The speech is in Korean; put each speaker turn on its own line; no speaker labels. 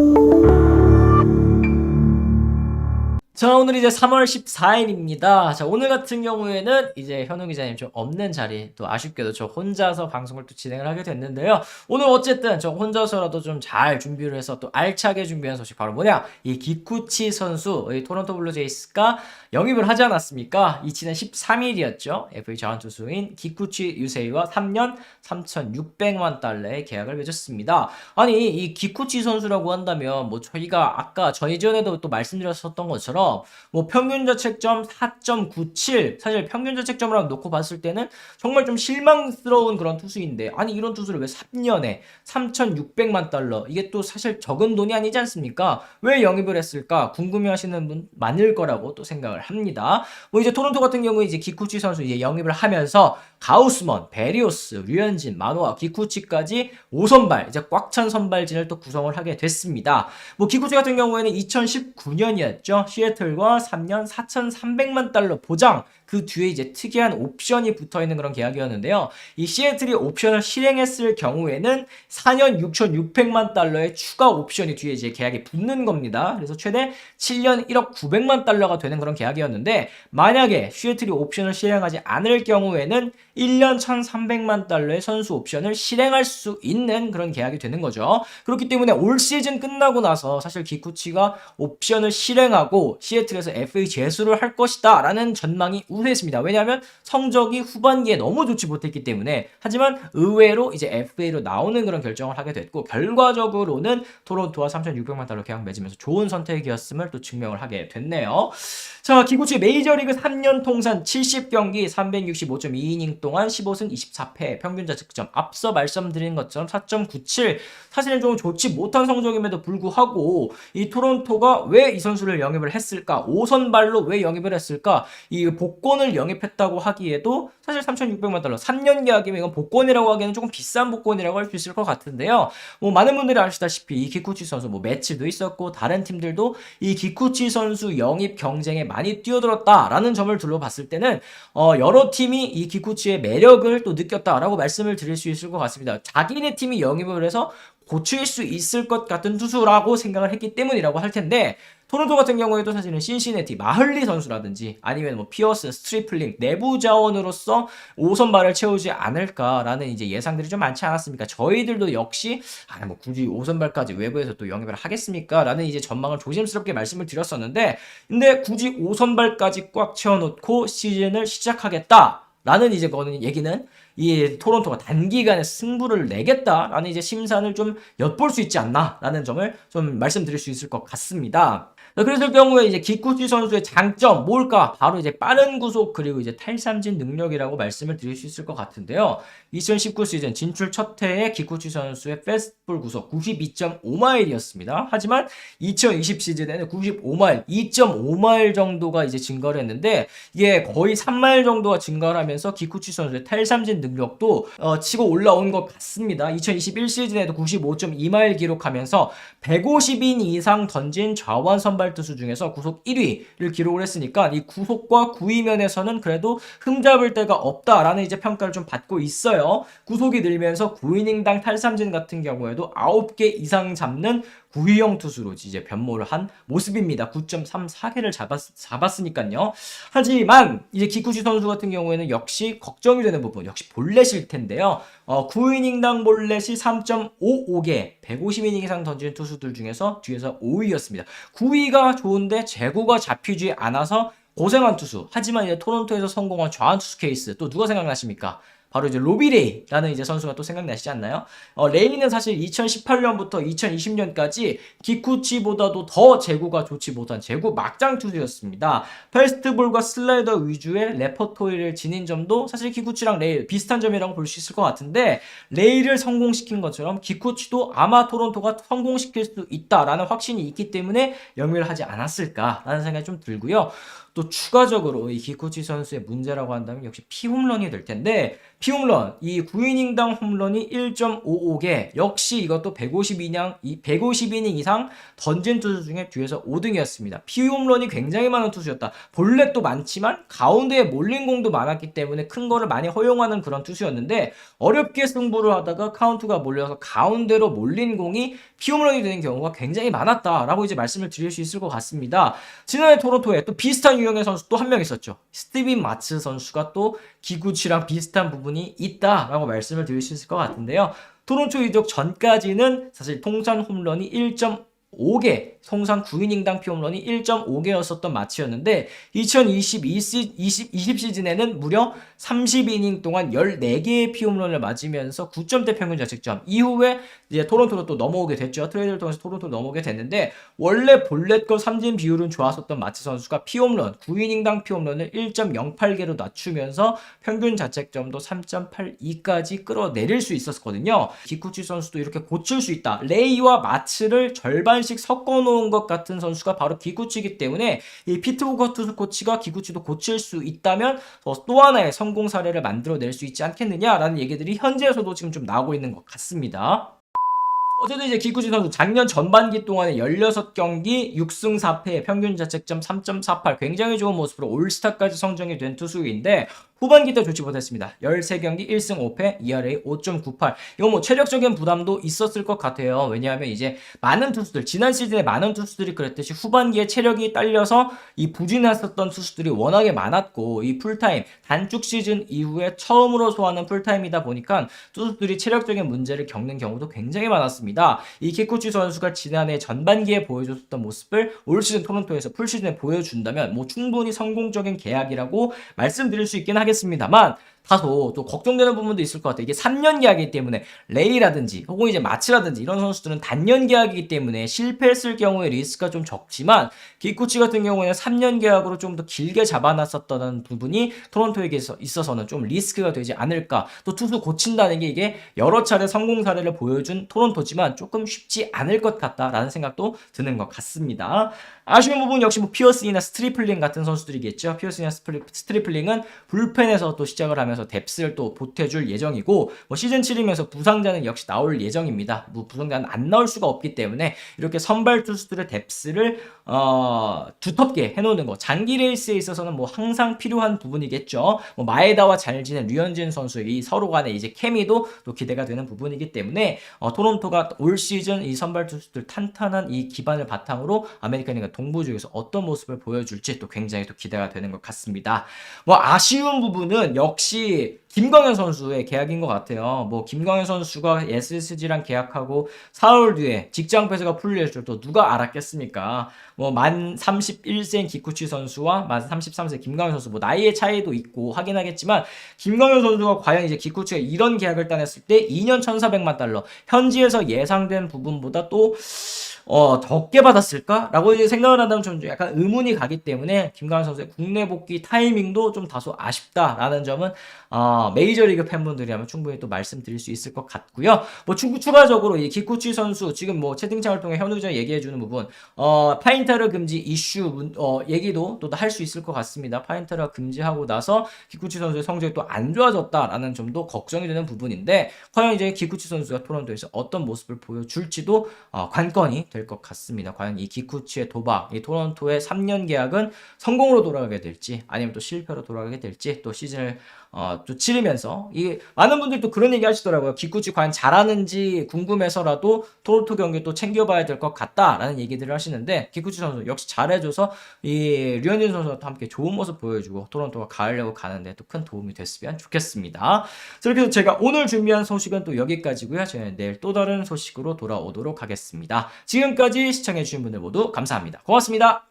Bye. 자, 오늘 이제 3월 14일입니다. 자, 오늘 같은 경우에는 이제 현우 기자님 좀 없는 자리, 또 아쉽게도 저 혼자서 방송을 또 진행을 하게 됐는데요. 오늘 어쨌든 저 혼자서라도 좀 잘 준비를 해서 또 알차게 준비한 소식 바로 뭐냐? 이 기쿠치 선수, 이 토론토 블루제이스가 영입을 하지 않았습니까? 이치는 13일이었죠. FA 자원투수인 기쿠치 유세이와 3년 3,600만 달러의 계약을 맺었습니다. 아니, 이 기쿠치 선수라고 한다면 뭐 저희가 아까 전이전에도 또 말씀드렸었던 것처럼 뭐 평균 자책점 4.97 사실 평균 자책점을 놓고 봤을 때는 정말 좀 실망스러운 그런 투수인데 아니 이런 투수를 왜 3년에 3,600만 달러 이게 또 사실 적은 돈이 아니지 않습니까? 왜 영입을 했을까 궁금해하시는 분 많을 거라고 또 생각을 합니다. 뭐 이제 토론토 같은 경우에 이제 기쿠치 선수 이제 영입을 하면서 가우스먼, 베리오스, 류현진, 마노아, 기쿠치까지 5선발 이제 꽉 찬 선발진을 또 구성을 하게 됐습니다. 뭐 기쿠치 같은 경우에는 2019년이었죠. 시애틀 과 3년 4,300만 달러 보장 그 뒤에 이제 특이한 옵션이 붙어 있는 그런 계약이었는데요. 이 시애틀이 옵션을 실행했을 경우에는 4년 6,600만 달러의 추가 옵션이 뒤에 이제 계약이 붙는 겁니다. 그래서 최대 7년 1억 900만 달러가 되는 그런 계약이었는데 만약에 시애틀이 옵션을 실행하지 않을 경우에는 1년 1,300만 달러의 선수 옵션을 실행할 수 있는 그런 계약이 되는 거죠. 그렇기 때문에 올 시즌 끝나고 나서 사실 기쿠치가 옵션을 실행하고 시애틀에서 FA 재수를 할 것이다 라는 전망이 우세했습니다. 왜냐하면 성적이 후반기에 너무 좋지 못했기 때문에 하지만 의외로 이제 FA로 나오는 그런 결정을 하게 됐고 결과적으로는 토론토와 3,600만 달러 계약 맺으면서 좋은 선택이었음을 또 증명을 하게 됐네요. 자, 기구치 메이저리그 3년 통산 70경기 365.2이닝 동안 15승 24패 평균 자책점 앞서 말씀드린 것처럼 4.97 사실은 좀 좋지 못한 성적임에도 불구하고 이 토론토가 왜 이 선수를 영입을 했을 까? 5선발로 왜 영입을 했을까? 이 복권을 영입했다고 하기에도 사실 3,600만 달러 3년 계약이면 이건 복권이라고 하기에는 조금 비싼 복권이라고 할 수 있을 것 같은데요. 뭐 많은 분들이 아시다시피 이 기쿠치 선수 뭐 매치도 있었고 다른 팀들도 이 기쿠치 선수 영입 경쟁에 많이 뛰어들었다라는 점을 둘러봤을 때는 어, 여러 팀이 이 기쿠치의 매력을 또 느꼈다라고 말씀을 드릴 수 있을 것 같습니다. 자기네 팀이 영입을 해서 고칠 수 있을 것 같은 투수라고 생각을 했기 때문이라고 할 텐데 토론토 같은 경우에도 사실은 신시내티 마흘리 선수라든지 아니면 뭐 피어스, 스트리플링 내부 자원으로서 5선발을 채우지 않을까라는 이제 예상들이 좀 많지 않았습니까? 저희들도 역시 아 뭐 굳이 5선발까지 외부에서 또 영입을 하겠습니까?라는 이제 전망을 조심스럽게 말씀을 드렸었는데 근데 굳이 5선발까지 꽉 채워놓고 시즌을 시작하겠다 라는 이제 거는 얘기는 이 토론토가 단기간에 승부를 내겠다라는 이제 심산을 좀 엿볼 수 있지 않나라는 점을 좀 말씀드릴 수 있을 것 같습니다. 자, 그랬을 경우에 이제 기쿠치 선수의 장점 뭘까? 바로 이제 빠른 구속 그리고 이제 탈삼진 능력이라고 말씀을 드릴 수 있을 것 같은데요. 2019 시즌 진출 첫 해에 기쿠치 선수의 패스트볼 구속 92.5마일이었습니다. 하지만 2020 시즌에는 95마일, 2.5마일 정도가 이제 증가를 했는데 이게 거의 3마일 정도가 증가를 하면서 기쿠치 선수의 탈삼진 능력도 어, 치고 올라온 것 같습니다. 2021 시즌에도 95.2마일 기록하면서 150인 이상 던진 좌완 선발 투수 중에서 구속 1위를 기록을 했으니까 이 구속과 구위 면에서는 그래도 흠잡을 데가 없다라는 이제 평가를 좀 받고 있어요. 구속이 늘면서 9이닝당 탈삼진 같은 경우에도 9개 이상 잡는 구위형 투수로 이제 변모를 한 모습입니다. 9.34개를 잡았, 잡았으니까요. 하지만 이제 기쿠시 선수 같은 경우에는 역시 걱정이 되는 부분, 역시 볼넷일 텐데요. 어, 9이닝당 볼넷이 3.55개, 150이닝 이상 던지는 투수들 중에서 뒤에서 5위였습니다. 9위 가 좋은데 제구가 잡히지 않아서 고생한 투수. 하지만 이제 토론토에서 성공한 좌완 투수 케이스 또 누가 생각나십니까? 바로 이제 로비레이라는 이제 선수가 또 생각나시지 않나요? 어, 레이는 사실 2018년부터 2020년까지 기쿠치보다도 더 제구가 좋지 못한 제구 막장 투수였습니다. 페스트볼과 슬라이더 위주의 레퍼토리를 지닌 점도 사실 기쿠치랑 레이 비슷한 점이라고 볼 수 있을 것 같은데 레이를 성공시킨 것처럼 기쿠치도 아마 토론토가 성공시킬 수 있다라는 확신이 있기 때문에 영위를 하지 않았을까라는 생각이 좀 들고요. 또 추가적으로 이 기쿠치 선수의 문제라고 한다면 역시 피홈런이 될 텐데 피홈런 이 9이닝당 홈런이 1.55개 역시 이것도 152냥 150이닝 이상 던진 투수 중에 뒤에서 5등이었습니다. 피홈런이 굉장히 많은 투수였다. 볼넷도 많지만 가운데에 몰린 공도 많았기 때문에 큰 거를 많이 허용하는 그런 투수였는데 어렵게 승부를 하다가 카운트가 몰려서 가운데로 몰린 공이 피홈런이 되는 경우가 굉장히 많았다라고 이제 말씀을 드릴 수 있을 것 같습니다. 지난해 토론토에 또 비슷한 유형의 선수 또 한 명 있었죠. 스티븐 마츠 선수가 또 기구치랑 비슷한 부분이 있다라고 말씀을 드릴 수 있을 것 같은데요. 토론토 이적 전까지는 사실 통산 홈런이 1.5 개, 통산 9이닝당 피 홈런이 1.5개였었던 마치였는데 2022 시, 20, 20 시즌에는 무려 30이닝 동안 14개의 피홈런을 맞으면서 9점대 평균 자책점 이후에 이제 토론토로 또 넘어오게 됐죠. 트레이드를 통해서 토론토로 넘어오게 됐는데 원래 볼넷과 삼진 비율은 좋았었던 마치 선수가 피홈런 9이닝당 피홈런을 1.08개로 낮추면서 평균 자책점도 3.82까지 끌어내릴 수 있었거든요. 기쿠치 선수도 이렇게 고칠 수 있다. 레이와 마츠를 절반 씩 섞어 놓은 것 같은 선수가 바로 기구치이기 때문에 이 투수 코치가 기구치도 고칠 수 있다면 어, 또 하나의 성공 사례를 만들어낼 수 있지 않겠느냐라는 얘기들이 현재에서도 지금 좀 나오고 있는 것 같습니다. 어쨌든 이제 기쿠지 선수 작년 전반기 동안에 16경기 6승 4패 평균 자책점 3.48 굉장히 좋은 모습으로 올스타까지 성장이 된 투수인데 후반기 때 좋지 못했습니다. 13경기 1승 5패, ERA 5.98. 이거 뭐 체력적인 부담도 있었을 것 같아요. 왜냐하면 이제 많은 투수들, 지난 시즌에 많은 투수들이 그랬듯이 후반기에 체력이 딸려서 이 부진했었던 투수들이 워낙에 많았고 이 풀타임, 단축 시즌 이후에 처음으로 소화하는 풀타임이다 보니까 투수들이 체력적인 문제를 겪는 경우도 굉장히 많았습니다. 이 키쿠치 선수가 지난해 전반기에 보여줬던 모습을 올 시즌 토론토에서 풀시즌에 보여준다면 뭐 충분히 성공적인 계약이라고 말씀드릴 수 있긴 하겠습니다. 하겠습니다만 다소 또 걱정되는 부분도 있을 것 같아요. 이게 3년 계약이기 때문에 레이라든지 혹은 이제 마치라든지 이런 선수들은 단년 계약이기 때문에 실패했을 경우에 리스크가 좀 적지만 기쿠치 같은 경우에는 3년 계약으로 좀 더 길게 잡아놨었던 부분이 토론토에게 있어서는 좀 리스크가 되지 않을까. 또 투수 고친다는 게 이게 여러 차례 성공 사례를 보여준 토론토지만 조금 쉽지 않을 것 같다라는 생각도 드는 것 같습니다. 아쉬운 부분 역시 뭐 피어스이나 스트리플링 같은 선수들이겠죠. 피어스이나 스트리플링은 불펜에서 또 시작을 하면 서 뎁스를 또 보태줄 예정이고 뭐 시즌 7이면서 부상자는 역시 나올 예정입니다. 뭐 부상자는 안 나올 수가 없기 때문에 이렇게 선발 투수들의 뎁스를 어, 두텁게 해놓는 거 장기 레이스에 있어서는 뭐 항상 필요한 부분이겠죠. 뭐 마에다와 잘 지낸 류현진 선수의 이 서로 간의 이제 케미도 또 기대가 되는 부분이기 때문에 어, 토론토가 올 시즌 이 선발 투수들 탄탄한 이 기반을 바탕으로 아메리카니가 동부 지역에서 어떤 모습을 보여줄지 또 굉장히 또 기대가 되는 것 같습니다. 뭐 아쉬운 부분은 역시 gente 김광현 선수의 계약인 것 같아요. 뭐 김광현 선수가 SSG랑 계약하고 4월 뒤에 직장 폐쇄가 풀릴 줄또 누가 알았겠습니까? 뭐 만 31세인 기쿠치 선수와 만 33세 김광현 선수 뭐 나이의 차이도 있고 하긴 하겠지만 김광현 선수가 과연 이제 기쿠치가 이런 계약을 따냈을 때 2년 1,400만 달러 현지에서 예상된 부분보다 또 어, 적게 받았을까? 라고 이제 생각을 한다면 좀 약간 의문이 가기 때문에 김강현 선수의 국내 복귀 타이밍도 좀 다소 아쉽다라는 점은 어, 메이저리그 팬분들이라면 충분히 또 말씀드릴 수 있을 것 같고요. 뭐 추, 추가적으로 이 기쿠치 선수 지금 뭐 채팅창을 통해 현우 기자 얘기해주는 부분 어, 파인타르 금지 이슈 어, 얘기도 또 할 수 있을 것 같습니다. 파인타르 금지하고 나서 기쿠치 선수의 성적이 또 안 좋아졌다라는 점도 걱정이 되는 부분인데 과연 이제 기쿠치 선수가 토론토에서 어떤 모습을 보여줄지도 어, 관건이 될 것 같습니다. 과연 이 기쿠치의 도박, 이 토론토의 3년 계약은 성공으로 돌아가게 될지 아니면 또 실패로 돌아가게 될지 또 시즌을 어, 또 치르면서 이 많은 분들이 또 그런 얘기 하시더라고요. 기쿠치 과연 잘하는지 궁금해서라도 토론토 경기 또 챙겨봐야 될 것 같다라는 얘기들을 하시는데 기쿠치 선수 역시 잘해줘서 이 류현진 선수와 함께 좋은 모습 보여주고 토론토가 가을려고 가는데 또 큰 도움이 됐으면 좋겠습니다. 그렇게 해서 제가 오늘 준비한 소식은 또 여기까지고요. 저희는 내일 또 다른 소식으로 돌아오도록 하겠습니다. 지금까지 시청해주신 분들 모두 감사합니다. 고맙습니다.